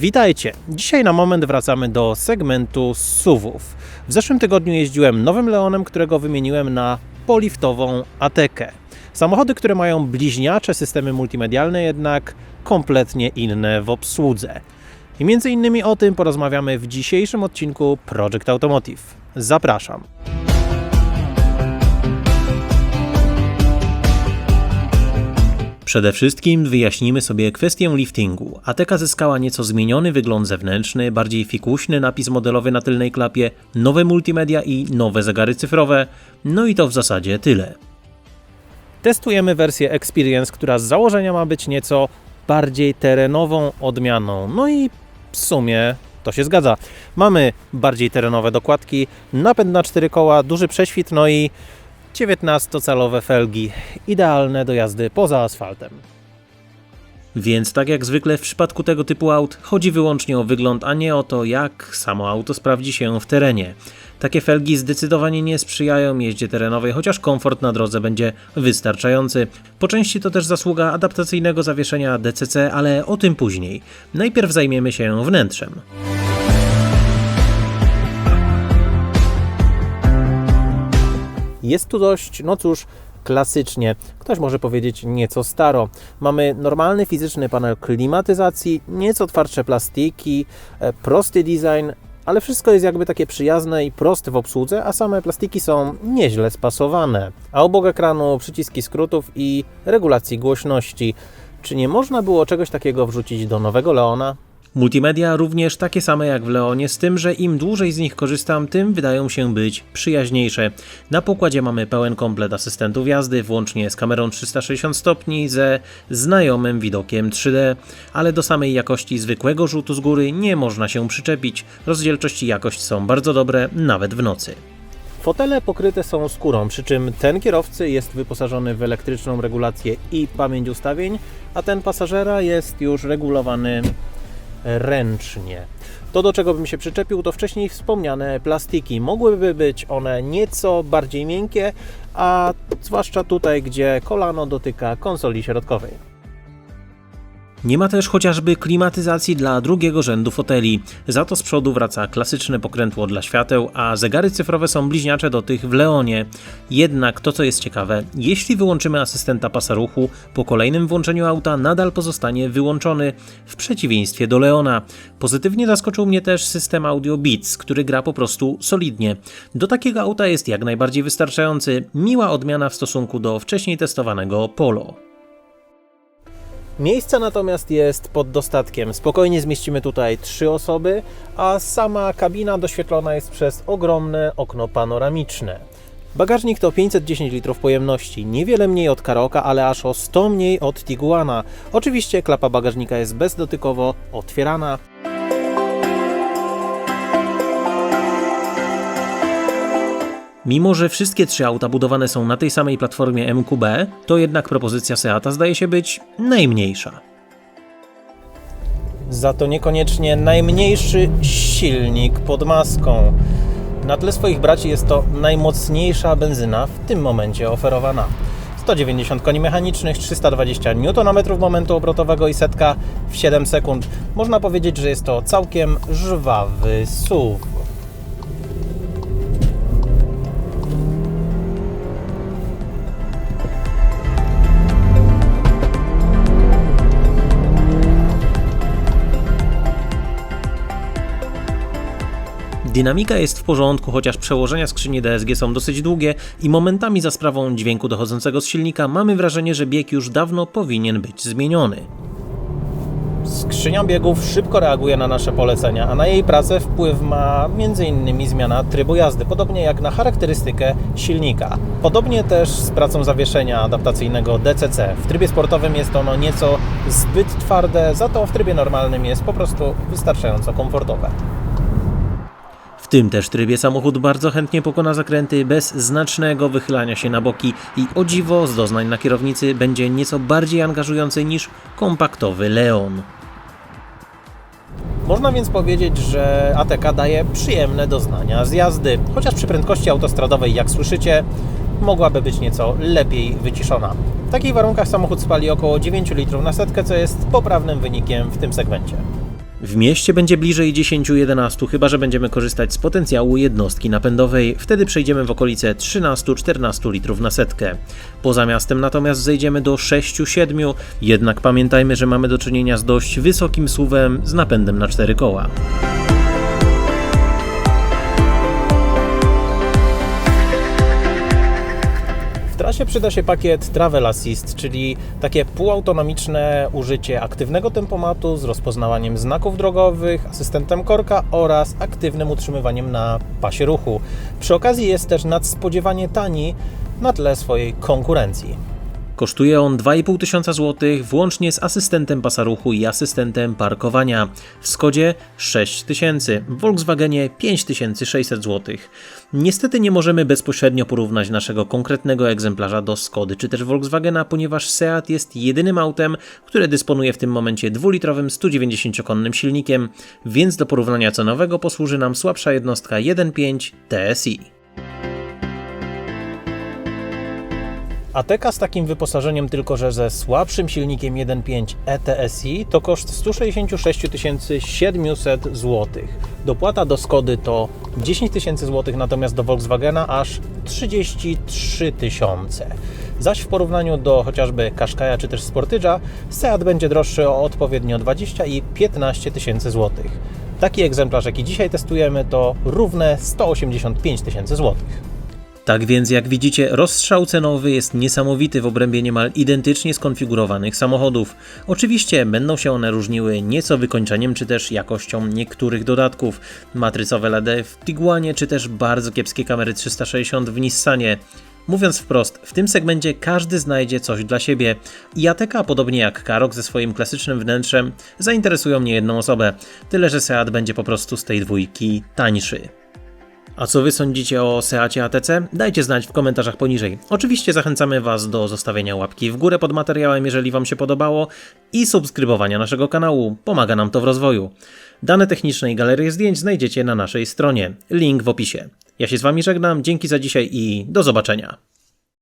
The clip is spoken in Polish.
Witajcie! Dzisiaj na moment wracamy do segmentu SUVów. W zeszłym tygodniu jeździłem nowym Leonem, którego wymieniłem na poliftową Atekę. Samochody, które mają bliźniacze systemy multimedialne, jednak kompletnie inne w obsłudze. I między innymi o tym porozmawiamy w dzisiejszym odcinku Project Automotive. Zapraszam. Przede wszystkim wyjaśnimy sobie kwestię liftingu. Ateka zyskała nieco zmieniony wygląd zewnętrzny, bardziej fikuśny napis modelowy na tylnej klapie, nowe multimedia i nowe zegary cyfrowe. No i to w zasadzie tyle. Testujemy wersję Experience, która z założenia ma być nieco bardziej terenową odmianą. No i w sumie to się zgadza. Mamy bardziej terenowe dokładki, napęd na cztery koła, duży prześwit, no i 19-calowe felgi, idealne do jazdy poza asfaltem. Więc tak jak zwykle w przypadku tego typu aut, chodzi wyłącznie o wygląd, a nie o to, jak samo auto sprawdzi się w terenie. Takie felgi zdecydowanie nie sprzyjają jeździe terenowej, chociaż komfort na drodze będzie wystarczający. Po części to też zasługa adaptacyjnego zawieszenia DCC, ale o tym później. Najpierw zajmiemy się wnętrzem. Jest tu dość, no cóż, klasycznie. Ktoś może powiedzieć nieco staro. Mamy normalny fizyczny panel klimatyzacji, nieco twardsze plastiki, e, prosty design, ale wszystko jest jakby takie przyjazne i proste w obsłudze, a same plastiki są nieźle spasowane. A obok ekranu przyciski skrótów i regulacji głośności. Czy nie można było czegoś takiego wrzucić do nowego Leona? Multimedia również takie same jak w Leonie, z tym, że im dłużej z nich korzystam, tym wydają się być przyjaźniejsze. Na pokładzie mamy pełen komplet asystentów jazdy, włącznie z kamerą 360 stopni, ze znajomym widokiem 3D, ale do samej jakości zwykłego rzutu z góry nie można się przyczepić. Rozdzielczość i jakość są bardzo dobre, nawet w nocy. Fotele pokryte są skórą, przy czym ten kierowcy jest wyposażony w elektryczną regulację i pamięć ustawień, a ten pasażera jest już regulowany ręcznie. To, do czego bym się przyczepił, to wcześniej wspomniane plastiki. Mogłyby być one nieco bardziej miękkie, a zwłaszcza tutaj, gdzie kolano dotyka konsoli środkowej. Nie ma też chociażby klimatyzacji dla drugiego rzędu foteli. Za to z przodu wraca klasyczne pokrętło dla świateł, a zegary cyfrowe są bliźniacze do tych w Leonie. Jednak to co jest ciekawe, jeśli wyłączymy asystenta pasa ruchu, po kolejnym włączeniu auta nadal pozostanie wyłączony, w przeciwieństwie do Leona. Pozytywnie zaskoczył mnie też system Audio Beats, który gra po prostu solidnie. Do takiego auta jest jak najbardziej wystarczający, miła odmiana w stosunku do wcześniej testowanego Polo. Miejsca natomiast jest pod dostatkiem. Spokojnie zmieścimy tutaj trzy osoby, a sama kabina doświetlona jest przez ogromne okno panoramiczne. Bagażnik to 510 litrów pojemności, niewiele mniej od Karoka, ale aż o 100 mniej od Tiguana. Oczywiście klapa bagażnika jest bezdotykowo otwierana. Mimo, że wszystkie trzy auta budowane są na tej samej platformie MQB, to jednak propozycja Seata zdaje się być najmniejsza. Za to niekoniecznie najmniejszy silnik pod maską. Na tle swoich braci jest to najmocniejsza benzyna w tym momencie oferowana. 190 koni mechanicznych, 320 Nm momentu obrotowego i setka w 7 sekund. Można powiedzieć, że jest to całkiem żwawy SUV. Dynamika jest w porządku, chociaż przełożenia skrzyni DSG są dosyć długie i momentami za sprawą dźwięku dochodzącego z silnika mamy wrażenie, że bieg już dawno powinien być zmieniony. Skrzynia biegów szybko reaguje na nasze polecenia, a na jej pracę wpływ ma m.in. zmiana trybu jazdy, podobnie jak na charakterystykę silnika. Podobnie też z pracą zawieszenia adaptacyjnego DCC. W trybie sportowym jest ono nieco zbyt twarde, za to w trybie normalnym jest po prostu wystarczająco komfortowe tym też trybie samochód bardzo chętnie pokona zakręty bez znacznego wychylania się na boki i o dziwo z doznań na kierownicy będzie nieco bardziej angażujący niż kompaktowy Leon. Można więc powiedzieć, że ATK daje przyjemne doznania z jazdy, chociaż przy prędkości autostradowej, jak słyszycie, mogłaby być nieco lepiej wyciszona. W takich warunkach samochód spali około 9 litrów na setkę, co jest poprawnym wynikiem w tym segmencie. W mieście będzie bliżej 10-11, chyba że będziemy korzystać z potencjału jednostki napędowej. Wtedy przejdziemy w okolice 13-14 litrów na setkę. Poza miastem natomiast zejdziemy do 6-7, jednak pamiętajmy, że mamy do czynienia z dość wysokim suwem z napędem na 4 koła. Trasie przyda się pakiet Travel Assist, czyli takie półautonomiczne użycie aktywnego tempomatu z rozpoznawaniem znaków drogowych, asystentem korka oraz aktywnym utrzymywaniem na pasie ruchu. Przy okazji jest też nadspodziewanie tani na tle swojej konkurencji. Kosztuje on 2,5 tysiąca złotych, włącznie z asystentem pasa ruchu i asystentem parkowania. W Skodzie 6 tysięcy, w Volkswagenie 5600 złotych. Niestety nie możemy bezpośrednio porównać naszego konkretnego egzemplarza do Skody czy też Volkswagena, ponieważ Seat jest jedynym autem, które dysponuje w tym momencie dwulitrowym 190-konnym silnikiem, więc do porównania cenowego posłuży nam słabsza jednostka 1.5 TSI. Ateka z takim wyposażeniem, tylko że ze słabszym silnikiem 1.5 ETSI to koszt 166 700 zł. Dopłata do Skody to 10 tysięcy złotych, natomiast do Volkswagena aż 33 tysiące. Zaś w porównaniu do chociażby Qashqai'a czy też Sportage'a, Seat będzie droższy o odpowiednio 20 i 15 tysięcy złotych. Taki egzemplarz, jaki dzisiaj testujemy, to równe 185 tysięcy złotych. Tak więc, jak widzicie, rozstrzał cenowy jest niesamowity w obrębie niemal identycznie skonfigurowanych samochodów. Oczywiście będą się one różniły nieco wykończeniem czy też jakością niektórych dodatków. Matrycowe LED w Tiguanie czy też bardzo kiepskie kamery 360 w Nissanie. Mówiąc wprost, w tym segmencie każdy znajdzie coś dla siebie. I Ateka, podobnie jak Karok ze swoim klasycznym wnętrzem, zainteresują nie jedną osobę. Tyle, że Seat będzie po prostu z tej dwójki tańszy. A co wy sądzicie o Seacie ATC? Dajcie znać w komentarzach poniżej. Oczywiście zachęcamy Was do zostawienia łapki w górę pod materiałem, jeżeli Wam się podobało i subskrybowania naszego kanału. Pomaga nam to w rozwoju. Dane techniczne i galerię zdjęć znajdziecie na naszej stronie. Link w opisie. Ja się z Wami żegnam, dzięki za dzisiaj i do zobaczenia.